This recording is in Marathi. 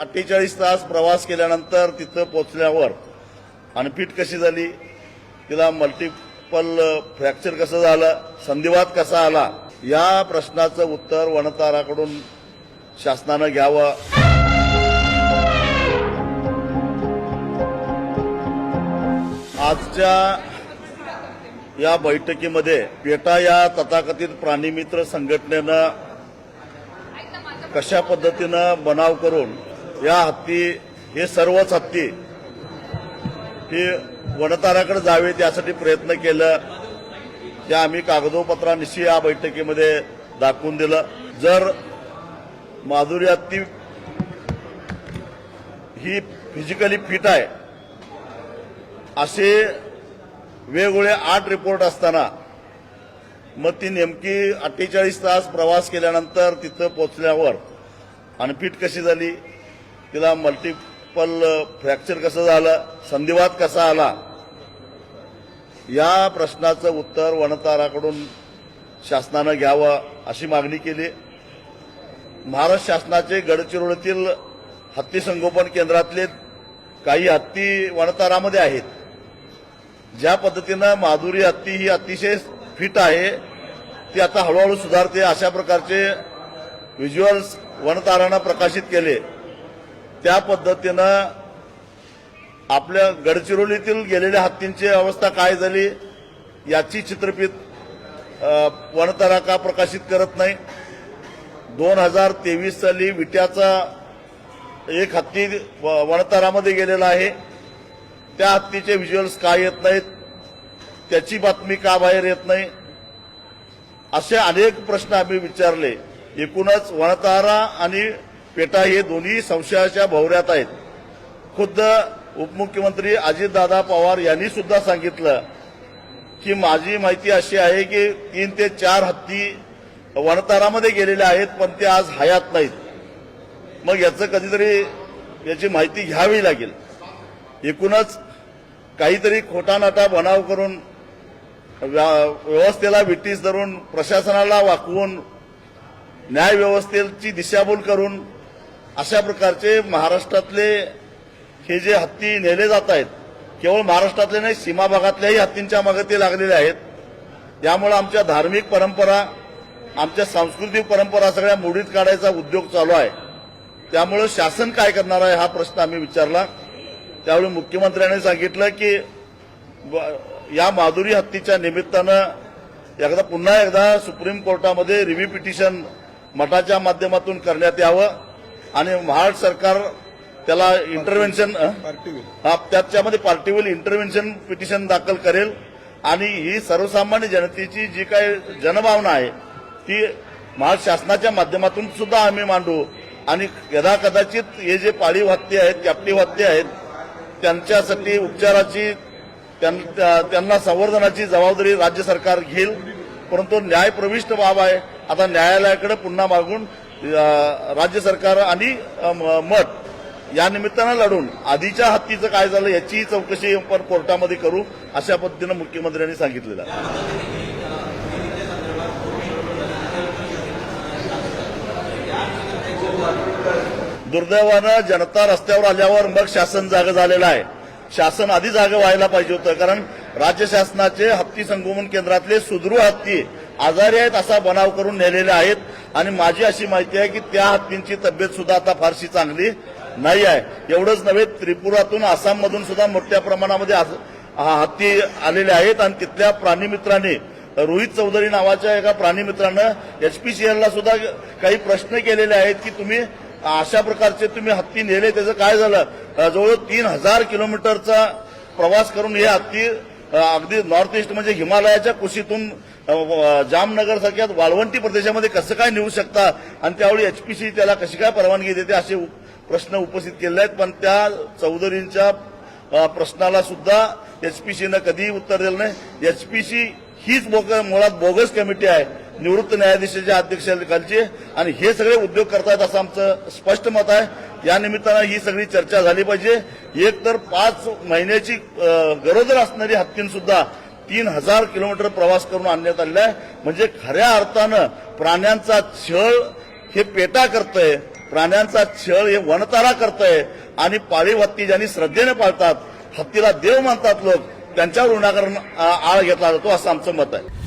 अठ्ठेचाळीस तास प्रवास केल्यानंतर तिथं पोचल्यावर अनफिट कशी झाली तिला मल्टिपल फ्रॅक्चर कसं झालं संधिवात कसा आला या प्रश्नाचं उत्तर वनताराकडून शासनानं घ्यावं. आजच्या या बैठकीमध्ये पेटा या तथाकथित प्राणीमित्र संघटनेनं कशा पद्धतीनं बनाव करून या हत्ती हे सर्वच हत्ती हे वनताराकडे जावे त्यासाठी प्रयत्न केलं. त्या आम्ही कागदोपत्रानिशी या बैठकीमध्ये दाखवून दिलं. जर माधुरी हत्ती ही फिजिकली फिट आहे असे वेगवेगळे आठ रिपोर्ट असताना मग ती नेमकी अठ्ठेचाळीस तास प्रवास केल्यानंतर तिथं पोचल्यावर आणि कशी झाली? तिला मल्टिपल फ्रॅक्चर कसं झालं संधिवात कसा आला? या प्रश्नाचं उत्तर वनताराकडून शासनानं घ्यावं अशी मागणी केली. महाराष्ट्र शासनाचे गडचिरोलीतील हत्ती संगोपन केंद्रातले काही हत्ती वनतारामध्ये आहेत. ज्या पद्धतीनं माधुरी हत्ती ही अतिशय फिट आहे ती आता हळूहळू सुधारते अशा प्रकारचे व्हिज्युअल्स वनतारानं प्रकाशित केले. त्या पद्धतीनं आपल्या गडचिरोलीतील गेलेल्या हत्तींची अवस्था काय झाली याची चित्रफित अ, वनतारा का प्रकाशित करत नाही. दोन हजार तेवीस साली विट्याचा एक हत्ती व- गेलेला आहे. त्या हत्तीचे व्हिज्युअल्स का येत नाहीत त्याची बातमी का बाहेर येत नाही? असे अनेक प्रश्न आम्ही विचारले. एकूणच वनतारा आणि पेटा हे दोन्ही संशयाच्या भोवऱ्यात आहेत. खुद्द उपमुख्यमंत्री अजितदादा पवार यांनी सुद्धा सांगितलं की माझी माहिती अशी आहे की तीन ते चार हत्ती वनतारामध्ये गेलेल्या आहेत पण ते आज हयात नाहीत. मग याचं कधीतरी याची माहिती घ्यावी लागेल. एकूणच काहीतरी खोटानाटा बनाव करून व्या- व्यवस्थेला विटीस धरून प्रशासनाला वाकवून न्यायव्यवस्थेची दिशाभूल करून अशा प्रकारचे महाराष्ट्रातले हे जे हत्ती नेले जात आहेत केवळ महाराष्ट्रातले नाही सीमा भागातल्याही हत्तींच्या मागे ते लागलेले आहेत. त्यामुळे आमच्या धार्मिक परंपरा आमच्या सांस्कृतिक परंपरा सगळ्या मोडीत काढायचा उद्योग चालू आहे. त्यामुळं शासन काय करणार आहे हा प्रश्न आम्ही विचारला. त्यावेळी मुख्यमंत्र्यांनी सांगितलं की या माधुरी हत्तीच्या निमित्तानं एकदा पुन्हा एकदा सुप्रीम कोर्टामध्ये रिव्ह्यू पिटिशन मठाच्या माध्यमातून करण्यात यावं. आणि महाराष्ट्र सरकार त्याला इंटरव्हेन्शन हा त्याच्यामध्ये पार्टीवर इंटरव्हेन्शन पिटिशन दाखल करेल. आणि ही सर्वसामान्य जनतेची जी काही जनभावना आहे ती महाराष्ट्र शासनाच्या माध्यमातून सुद्धा आम्ही मांडू. आणि यदा कदाचित हे जे पाळीव हत्ती आहेत कॅप्टिव्ह हत्ती आहेत त्यांच्यासाठी उपचाराची त्यां- त्या- त्यांना संवर्धनाची जबाबदारी राज्य सरकार घेईल. परंतु न्यायप्रविष्ट बाब आहे. आता न्यायालयाकडे पुन्हा मागून राज्य सरकार आणि म- मठ या निमित्तानं लढून आधीच्या हत्तीचं काय झालं याचीही चौकशी आपण कोर्टामध्ये करू अशा पद्धतीनं मुख्यमंत्र्यांनी सांगितलेलं आहे. दुर्दैवानं जनता रस्त्यावर आल्यावर मग शासन जागं झालेलं आहे. शासन आधी जागं व्हायला पाहिजे होतं कारण राज्य शासनाचे हत्ती संगोपन केंद्रातले सुदृढ हत्ती आजारी आहेत असा बनाव करून नेलेले आहेत. आणि माझी अशी माहिती आहे की त्या हत्तींची तब्येत सुद्धा आता फारशी चांगली नाही आहे. एवढंच नव्हे त्रिपुरातून आसाममधून सुद्धा मोठ्या प्रमाणामध्ये हत्ती आलेले आहेत आणि तिथल्या प्राणीमित्रांनी रोहित चौधरी नावाच्या एका प्राणीमित्रानं एचपीसीएलला सुद्धा काही प्रश्न केलेले आहेत की तुम्ही अशा प्रकारचे तुम्ही हत्ती नेले त्याचं काय झालं? जवळ तीन हजार किलोमीटरचा प्रवास करून हे हत्ती अगदी नॉर्थ ईस्ट म्हणजे हिमालयाच्या कुशीतून जामनगर सारख्या वाळवंटी प्रदेशामध्ये कसं काय नेऊ शकता? आणि त्यावेळी एचपीसी त्याला कशी काय परवानगी देते असे प्रश्न उपस्थित केले आहेत. पण त्या चौधरींच्या प्रश्नाला सुद्धा एचपीसीनं कधीही उत्तर दिलं नाही. एचपीसी हीच बोग मुळात बोगस कमिटी आहे. निवृत्त न्यायाधीशाच्या अध्यक्षाखालची आणि हे सगळे उद्योग करतायत असं आमचं स्पष्ट मत आहे. या निमित्तानं ही सगळी चर्चा झाली पाहिजे. एक तर पाच महिन्याची गरोदर असणारी हत्तीन सुद्धा तीन हजार किलोमीटर प्रवास करून आणण्यात आलेला आहे. म्हणजे खऱ्या अर्थानं प्राण्यांचा छळ हे पेटा करतंय प्राण्यांचा छळ हे वनतारा करतंय आणि पाळीव हत्ती ज्यांनी श्रद्धेने पाळतात हत्तीला देव मानतात लोक त्यांच्यावर गुन्हागार आळ घेतला जातो असं आमचं मत आहे.